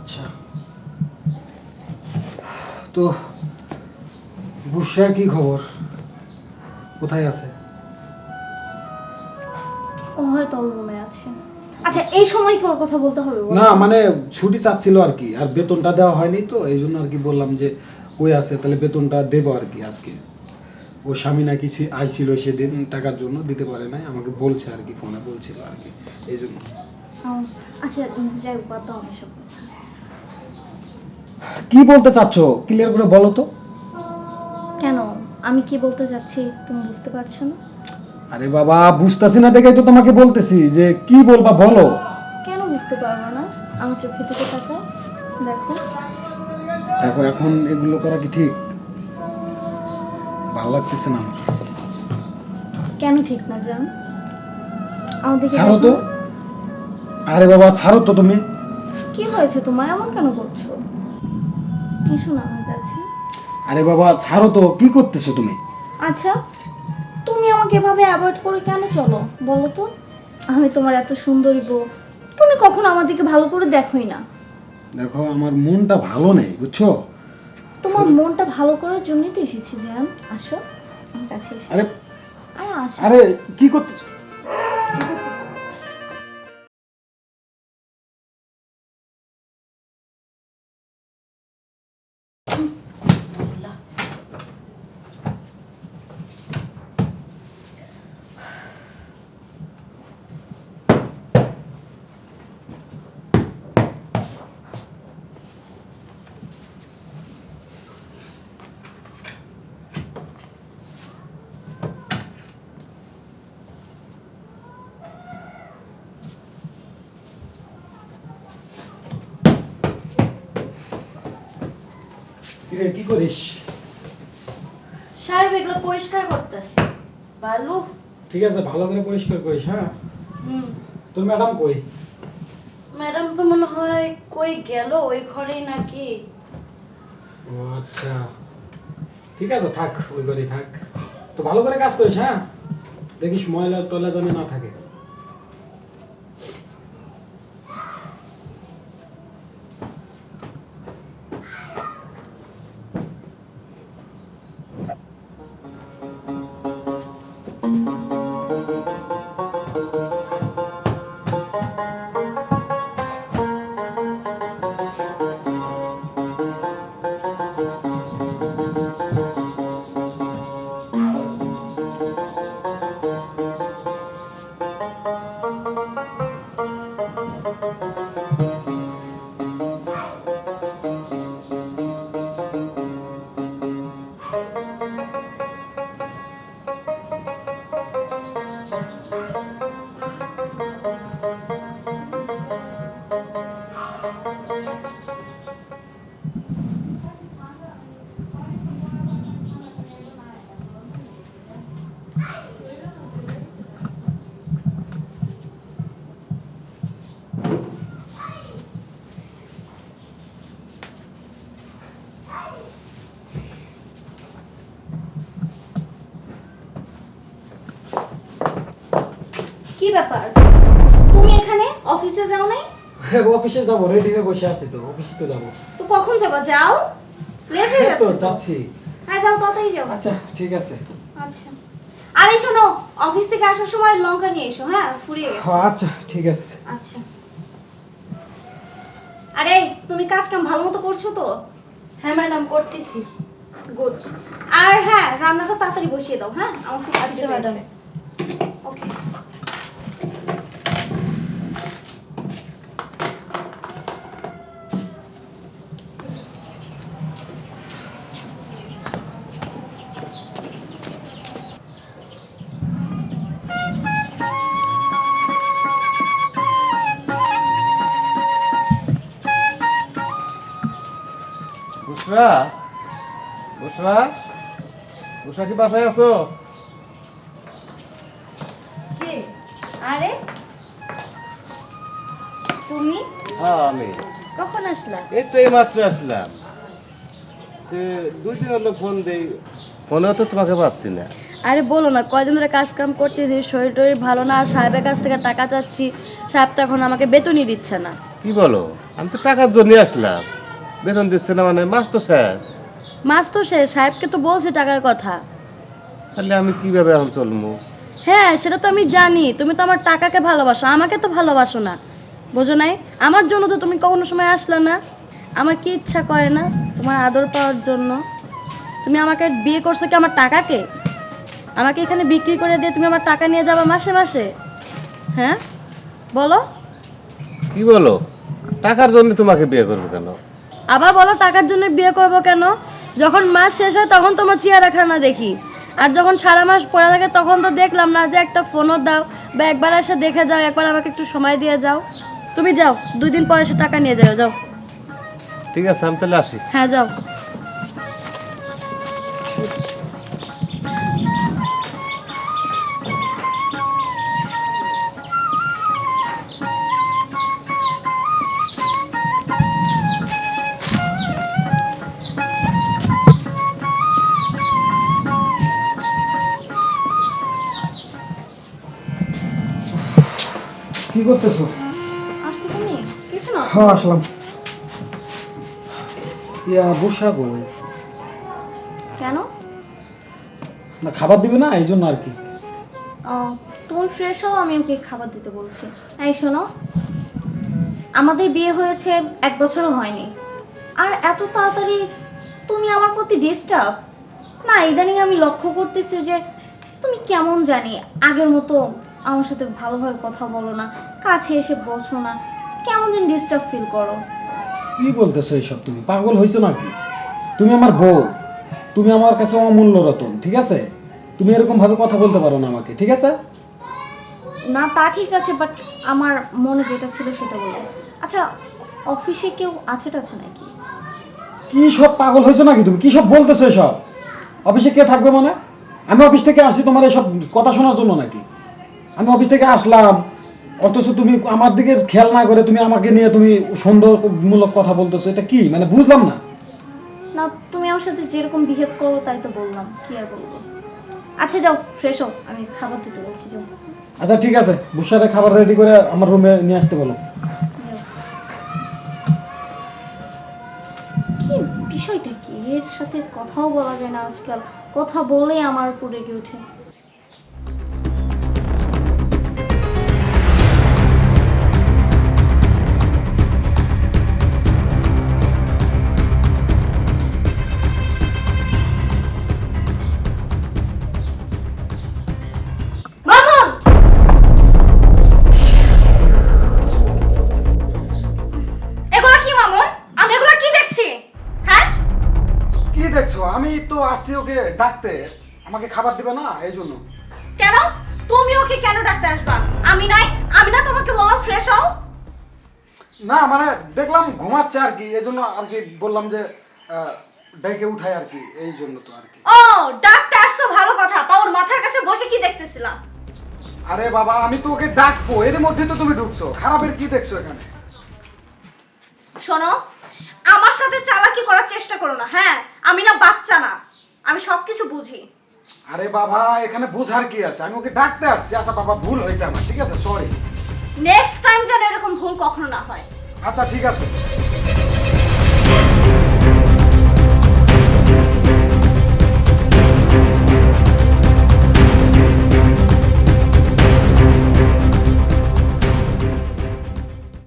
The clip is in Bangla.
না আচ্ছা। তো বুসরার কি খবর? কোথায় আছে? ও হয়তো ওর রুমে আছে। আচ্ছা এই সময় কি ওর কথা বলতে হবে না মানে ছুটি চাচ্ছিল আর কি আর বেতনটা দেওয়া হয়নি তো এই জন্য আর কি বললাম যে কই আছে তাহলে বেতনটা দেবো আর কি আজকে। ও স্বামী নাকি ছি- আইছিল সেদিন টাকার জন্য দিতে পারে নাই আমাকে বলছে আর কি ফোনে বলছিল আর কি এই জন্য। আচ্ছা যাই বাদ দাও আমি সব কথা। কি বলতে চাচ্ছ? ক্লিয়ার করে বলো তো। কেন? আমি কি বলতে যাচ্ছি তুমি বুঝতে পারছ না? আরে বাবা বুঝতেছি না দেখে তো তোমাকে বলতেছি যে কি বলবা বলো। কেন বুঝতে পারব না? আমার চোখে থেকে তাকাও দেখো। দেখো এখন এগুলো করা কি ঠিক? ভালো লাগতেছে না কেন ঠিক না জান? আমার দিকে ছাড়ো তো। আরে বাবা ছাড়ো তো তুমি। কি হয়েছে তোমার? এমন কেন করছ? এসো না আমার কাছে। আরে বাবা ছাড়ো তো কি করতেছো তুমি? আচ্ছা তুমি আমাকে এভাবে অ্যাভয়েড করে কেন চলো? বলো তো। আমি তোমার এত সুন্দরী বউ তুমি কখনো আমার দিকে ভালো করে দেখোই না। দেখো আমার মনটা ভালো নেই বুঝছ? তোমার মনটা ভালো করার জন্যই তো এসেছি জান। আসো আমার কাছে এসো। আরে আরে আসো। আরে কি করতেছো? কিরে কি করিস? সাহেব এগুলো পরিষ্কার করতেছে। বালু? ঠিক আছে ভালো করে পরিষ্কার করিস হ্যাঁ? হুম। তোর ম্যাডাম কই? ম্যাডাম তো মনে হয় কই গেল ওই ঘরেই নাকি? ও আচ্ছা। ঠিক আছে থাক ওই ঘরেই থাক। তো ভালো করে কাজ করিস হ্যাঁ? দেখিস ময়লা টয়লা যেন না থাকে। কি ব্যাপার? তুমি এখানে অফিসে যাও নাই? অফিসে যাব রেডি হয়ে বসে আছি তো অফিসে তো যাব। তো কখন যাবা? যাও। লেট হয়ে তো যাচ্ছে তো। যাচ্ছি। হ্যাঁ যাও তাড়াতাড়ি যাও। আচ্ছা ঠিক আছে। আচ্ছা। আরে শোনো অফিস থেকে আসার সময় লঙ্কা নিয়ে এসো হ্যাঁ? ফুরিয়ে গেছে। ও, আচ্ছা ঠিক আছে। আচ্ছা। আরে তুমি কাজ কাম ভালো মতো করছ তো? হ্যাঁ ম্যাডাম করতেছি। গুড আর হ্যাঁ রান্নাটা তাড়াতাড়ি বসিয়ে দাও হ্যাঁ? আমার খুব আচ্ছা, ম্যাডাম। বুসরা? বুসরা? বুসরা কি বাসায় আছো? কে? আরে? তুমি? হ্যাঁ আমি। কখন আসলা? এই তো এই আসলাম। দুই দিন হলো ফোন দেই। ফোনেও তো তোমাকে পাচ্ছি না। আরে বলো না কয়দিন ধরে কাজ কাম করতেছি শরীর টরীর ভালো না আর সাহেবের কাছ থেকে টাকা চাচ্ছি সাহেব তো এখন আমাকে বেতনই দিচ্ছে না। কি বলো? আমি তো টাকার জন্য আসলাম। বেতন দিচ্ছে না মানে? মাস তো স্যার মাস তো শেষ সাহেবকে তো বলছে টাকার কথা। তাহলে আমি কীভাবে এখন চলবো? হ্যাঁ সেটা তো আমি জানি। তুমি তো আমার টাকাকে ভালোবাসো আমাকে তো ভালোবাসো না। বোঝো নাই? আমার জন্য তো তুমি কখনো সময় আসলে না। আমার কি ইচ্ছা করে না তোমার আদর পাওয়ার জন্য? তুমি আমাকে বিয়ে করছ কি আমার টাকাকে? আমাকে এখানে বিক্রি করে দিয়ে তুমি আমার টাকা নিয়ে যাবে মাসে মাসে? হ্যাঁ? বলো। কি বলো? টাকার জন্য তোমাকে বিয়ে করব কেন? আবার বলো টাকার জন্য বিয়ে করব কেন? যখন মাস শেষ হয় তখন তোমার চেহারা খানা দেখি। আর যখন সারা মাস পরে থাকে তখন তো দেখলাম না যে একটা ফোনও দাও বা একবার এসে দেখে যাও একবার আমাকে একটু সময় দিয়ে যাও। তুমি যাও দুই দিন পর এসে টাকা নিয়ে যাও যাও। ঠিক আছে আমি তাহলে আসি। হ্যাঁ যাও। কি করতেছো? আসছো তুমি? কিছু না? হ্যাঁ আসলাম। ইয়া বসা কই কেন? না খাবার দিবে না? এই জন্য আর কি। ও তুমি ফ্রেশ হও আমি ওকে খাবার দিতে বলছি। এই শোনো আমাদের বিয়ে হয়েছে এক বছরও হয়নি। আর এত তাড়াতাড়ি তুমি আমার প্রতি ডিস্টার্ব না ইদানিং আমি লক্ষ্য করতেছি যে তুমি কেমন জানি আগের মতো আমার সাথে ভালোভাবে কথা বলো না কাছে এসে বসো না। কেমন যেন ডিস্টার্ব ফিল করো। কি বলতেছো এইসব তুমি? পাগল হয়েছো নাকি? তুমি আমার বউ। তুমি আমার কাছে অমূল্য রতন ঠিক আছে? তুমি এরকম ভাবে কথা বলতে পারো না আমাকে ঠিক আছে? না তা ঠিক আছে বাট আমার মনে যেটা ছিল সেটা বলব আচ্ছা অফিসে কেউ আছে টাছে নাকি? কি সব পাগল হয়েছো নাকি তুমি? কি সব বলতেছো এসব? অফিসে কে থাকবে মানে? আমি অফিস থেকে আসি তোমার এসব কথা শোনার জন্য নাকি? আমি অফিস থেকে আসলাম। অথচ তুমি আমার দিকে খেয়াল না করে তুমি আমাকে নিয়ে তুমি সন্দেহমূলক কথা বলতেছো। এটা কি? মানে বুঝলাম না। না তুমি আমার সাথে যেরকম বিহেভ করো তাই তো বললাম। কি আর বলব? আচ্ছা যাও ফ্রেশ হও। আমি খাবার দিতে বলছি যাও। আচ্ছা ঠিক আছে। বুসারে খাবার রেডি করে আমার রুমে নিয়ে আসতে বলো। কি বিষয়টা কি? এর সাথে কথাও বলা যায় না আজকাল। কথা বললেই আমার উপর রেগে ওঠে। ডাকতে? আমাকে খাবার দিবে না? এই জন্য। কেন? তুমি ওকে কেন ডাকতে আসবা? আমি নাই। আমি না তোমাকে বললাম ফ্রেশ হও। না মানে দেখলাম ঘুমাচ্ছে আর কি। এই জন্য আর কি বললাম যে ডেকে উঠাই আর কি। এই জন্য তো আর কি। ও ডাকতে আসছো ভালো কথা। তা ওর মাথার কাছে বসে কি দেখতেছিলাম? আরে বাবা আমি তো ওকে ডাকবো। এর মধ্যে তো তুমি ঢুকছো। খারাপের কি দেখছ এখানে? শোনো আমার সাথে চালাকি করার চেষ্টা করো না হ্যাঁ? আমি না বাচ্চা না। আমি সবকিছু বুঝি। আরে বাবা এখানে বুঝার কি আছে? আমি ওকে ডাকতে আসছি। আচ্ছা বাবা ভুল হয়েছে আমার ঠিক আছে? সরি নেক্সট টাইম যেন এরকম ভুল কখনো না হয়। আচ্ছা ঠিক আছে।